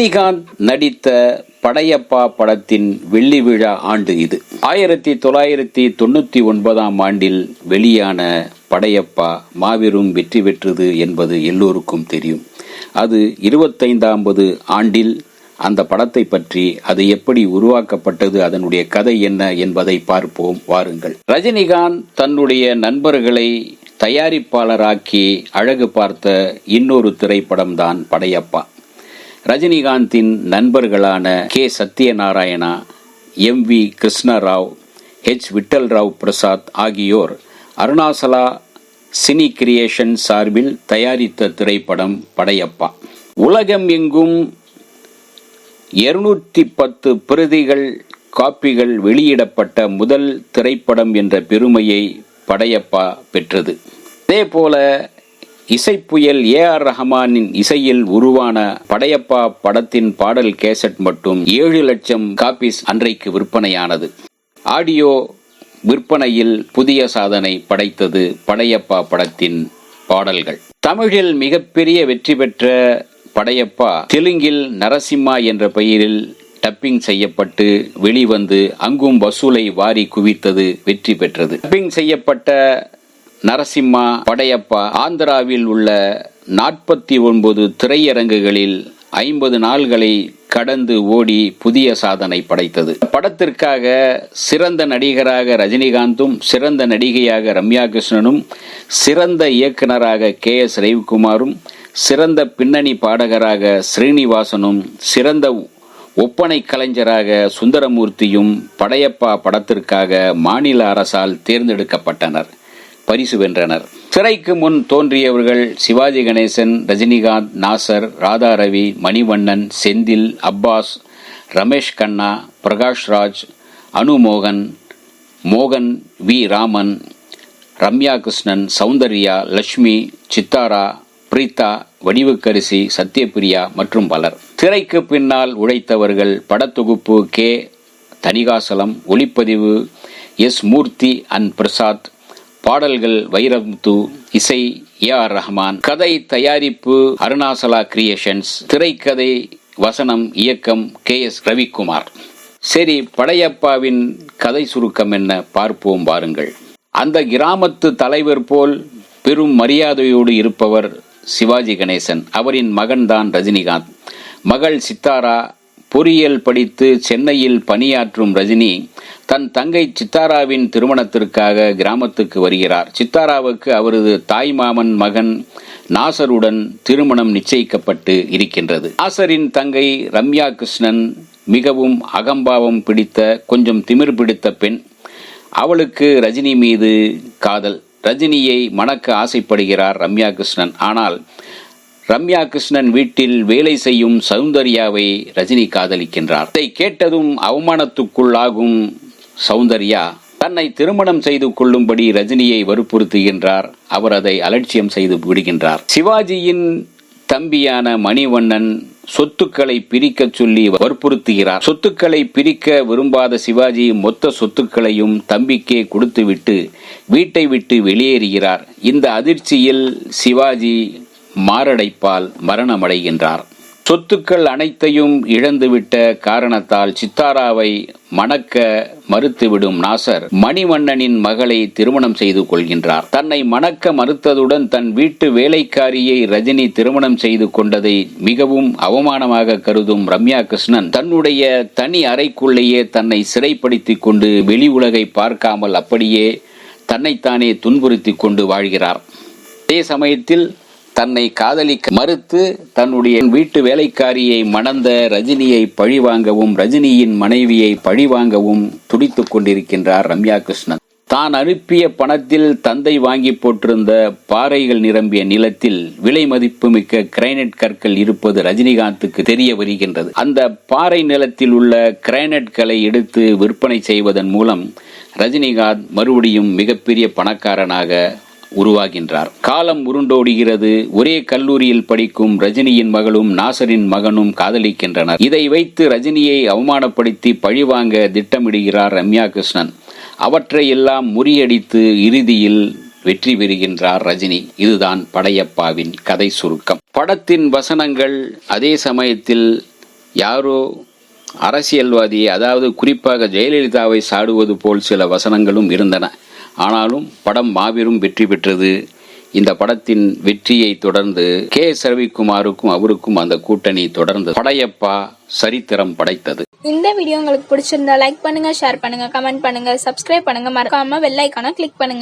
ரஜினிகாந்த் நடித்த படையப்பா படத்தின் வெள்ளி விழா ஆண்டு இது. ஆயிரத்தி தொள்ளாயிரத்தி தொண்ணூத்தி ஒன்பதாம் ஆண்டில் வெளியான படையப்பா மாபெரும் வெற்றி பெற்றது என்பது எல்லோருக்கும் தெரியும். அது இருபத்தைந்தாம்பது ஆண்டில் அந்த படத்தை பற்றி அது எப்படி உருவாக்கப்பட்டது அதனுடைய கதை என்ன என்பதை பார்ப்போம் வாருங்கள். ரஜினிகாந்த் தன்னுடைய நண்பர்களை தயாரிப்பாளராக்கி அழகு பார்த்த இன்னொரு திரைப்படம்தான் படையப்பா. ரஜினிகாந்தின் நண்பர்களான K. Sathyanarayana M. V. Krishnarao H Vittalrao Prasad ஆகியோர் அருணாசலா சினி கிரியேஷன் சார்பில் தயாரித்த திரைப்படம் படையப்பா. உலகம் எங்கும் இருநூற்றி பத்து பிரதிகள் காப்பிகள் வெளியிடப்பட்ட முதல் திரைப்படம் என்ற பெருமையை படையப்பா பெற்றது. அதேபோல இசைப்புயல் ஏ ஆர் ரஹமானின் இசையில் உருவான படையப்பா படத்தின் பாடல் கேசட் மட்டும் ஏழு லட்சம் காப்பீஸ் அன்றைக்கு விற்பனையானது. ஆடியோ விற்பனையில் புதிய சாதனை படைத்தது படையப்பா படத்தின் பாடல்கள். தமிழில் மிகப்பெரிய வெற்றி பெற்ற படையப்பா தெலுங்கில் நரசிம்மா என்ற பெயரில் டப்பிங் செய்யப்பட்டு வெளிவந்து அங்கும் வசூலை வாரி குவித்தது வெற்றி பெற்றது. டப்பிங் செய்யப்பட்ட நரசிம்மா படையப்பா ஆந்திராவில் உள்ள நாற்பத்தி ஒன்பது திரையரங்குகளில் ஐம்பது நாள்களை கடந்து ஓடி புதிய சாதனை படைத்தது. படத்திற்காக சிறந்த நடிகராக ரஜினிகாந்தும் சிறந்த நடிகையாக ரம்யா கிருஷ்ணனும் சிறந்த இயக்குனராக கே எஸ் ரவிக்குமாரும் சிறந்த பின்னணி பாடகராக ஸ்ரீனிவாசனும் சிறந்த ஒப்பனை கலைஞராக சுந்தரமூர்த்தியும் படையப்பா படத்திற்காக மாநில அரசால் தேர்ந்தெடுக்கப்பட்டனர். பரிசு வென்றனர். திரைக்கு முன் தோன்றியவர்கள் சிவாஜி கணேசன் ரஜினிகாந்த் நாசர் ராதா ரவி மணிவண்ணன் செந்தில் அப்பாஸ் ரமேஷ் கண்ணா பிரகாஷ் ராஜ் அனுமோகன் மோகன் வி. ராமன் ரம்யா கிருஷ்ணன் சௌந்தர்யா லட்சுமி சித்தாரா பிரீதா வடிவுக்கரிசி சத்யபிரியா மற்றும் பலர். திரைக்கு பின்னால் உழைத்தவர்கள் படத்தொகுப்பு கே. தணிகாசலம் ஒளிப்பதிவு எஸ். மூர்த்தி அண்ட் பிரசாத் பாடல்கள் வைரமுத்து இசை ஏ ஆர் ரஹ்மான் கதை தயாரிப்பு அருணாசலா கிரியேஷன்ஸ் திரைக்கதை வசனம் இயக்கம் கே எஸ் ரவிக்குமார். சரி படையப்பாவின் கதை சுருக்கம் என்ன பார்ப்போம் பாருங்கள் அந்த கிராமத்து தலைவர் போல் பெரும் மரியாதையோடு இருப்பவர் சிவாஜி கணேசன். அவரின் மகன்தான் ரஜினிகாந்த். மகள் சித்தாரா பொறியியல் படித்து சென்னையில் பணியாற்றும் ரஜினி தன் தங்கை சித்தாராவின் திருமணத்திற்காக கிராமத்துக்கு வருகிறார். சித்தாராவுக்கு அவரது தாய் மாமன் மகன் நாசருடன் திருமணம் நிச்சயிக்கப்பட்டு இருக்கின்றது. நாசரின் தங்கை ரம்யா கிருஷ்ணன் மிகவும் அகம்பாவம் பிடித்த கொஞ்சம் திமிர் பிடித்த பெண். அவளுக்கு ரஜினி மீது காதல். ரஜினியை மணக்க ஆசைப்படுகிறார் ரம்யா கிருஷ்ணன். ஆனால் ரம்யா கிருஷ்ணன் வீட்டில் வேலை செய்யும் சௌந்தர்யாவை ரஜினி காதலிக்கின்றார். இதை கேட்டதும் அவமானத்துக்குள்ளாகும் சௌந்தர்யா தன்னை திருமணம் செய்து கொள்ளும்படி ரஜினியை வற்புறுத்துகின்றார். அவர் அதை அலட்சியம் செய்து விடுகின்றார். சிவாஜியின் தம்பியான மணிவண்ணன் சொத்துக்களை பிரிக்க சொல்லி வற்புறுத்துகிறார். சொத்துக்களை பிரிக்க விரும்பாத சிவாஜி மொத்த சொத்துக்களையும் தம்பிக்கே கொடுத்துவிட்டு வீட்டை விட்டு வெளியேறுகிறார். இந்த அதிர்ச்சியில் சிவாஜி மாரடைப்பால் மரணமடைகின்றார். சொத்துக்கள் அனைத்தையும் இழந்துவிட்ட காரணத்தால் சித்தாராவை மணக்க மறுத்துவிடும் நாசர் மணிவண்ணனின் மகளை திருமணம் செய்து கொள்கின்றார். தன்னை மணக்க மறுத்ததுடன் தன் வீட்டு வேலைக்காரியை ரஜினி திருமணம் செய்து கொண்டதை மிகவும் அவமானமாக கருதும் ரம்யா கிருஷ்ணன் தன்னுடைய தனி அறைக்குள்ளேயே தன்னை சிறைப்படுத்திக் கொண்டு வெளி உலகை பார்க்காமல் அப்படியே தன்னைத்தானே துன்புறுத்திக் கொண்டு வாழ்கிறார். அதே சமயத்தில் தன்னை காதலிக்க மறுத்து தன்னுடைய வீட்டு வேலைக்காரியை மணந்த ரஜினியை பழிவாங்கவும் ரஜினியின் மனைவியை பழிவாங்கவும் துடித்துக் கொண்டிருக்கின்றார் ரம்யா கிருஷ்ணன் தான் அனுப்பிய பணத்தில் தந்தை வாங்கி போட்டிருந்த பாறைகள் நிரம்பிய நிலத்தில் விலை மதிப்புமிக்க கிரைனட் கற்கள் இருப்பது ரஜினிகாந்துக்கு தெரிய வருகின்றது. அந்த பாறை நிலத்தில் உள்ள கிரைனட்களை எடுத்து விற்பனை செய்வதன் மூலம் ரஜினிகாந்த் மறுபடியும் மிகப்பெரிய பணக்காரனாக உருவாகின்றார். காலம் உருண்டோடுகிறது. ஒரே கல்லூரியில் படிக்கும் ரஜினியின் மகளும் நாசரின் மகனும் காதலிக்கின்றனர். இதை வைத்து ரஜினியை அவமானப்படுத்தி பழிவாங்க திட்டமிடுகிறார் ரம்யா கிருஷ்ணன். அவற்றையெல்லாம் முறியடித்து இறுதியில் வெற்றி பெறுகின்றார் ரஜினி. இதுதான் படையப்பாவின் கதை சுருக்கம். படத்தின் வசனங்கள் அதே சமயத்தில் யாரோ அரசியல்வாதி அதாவது குறிப்பாக ஜெயலலிதாவை சாடுவது போல் சில வசனங்களும் இருந்தன. ஆனாலும் படம் மாபெரும் வெற்றி பெற்றது. இந்த படத்தின் வெற்றியை தொடர்ந்து கே. எஸ் ரவிக்குமாருக்கும் அவருக்கும் அந்த கூட்டணி தொடர்ந்து படையப்பா சரித்திரம் படைத்தது. இந்த வீடியோ உங்களுக்கு பிடிச்சிருந்தா லைக் பண்ணுங்க ஷேர் பண்ணுங்க கமெண்ட் பண்ணுங்க சப்ஸ்கிரைப் பண்ணுங்க. மறக்காம வெள்ளைக்கான கிளிக் பண்ணுங்க.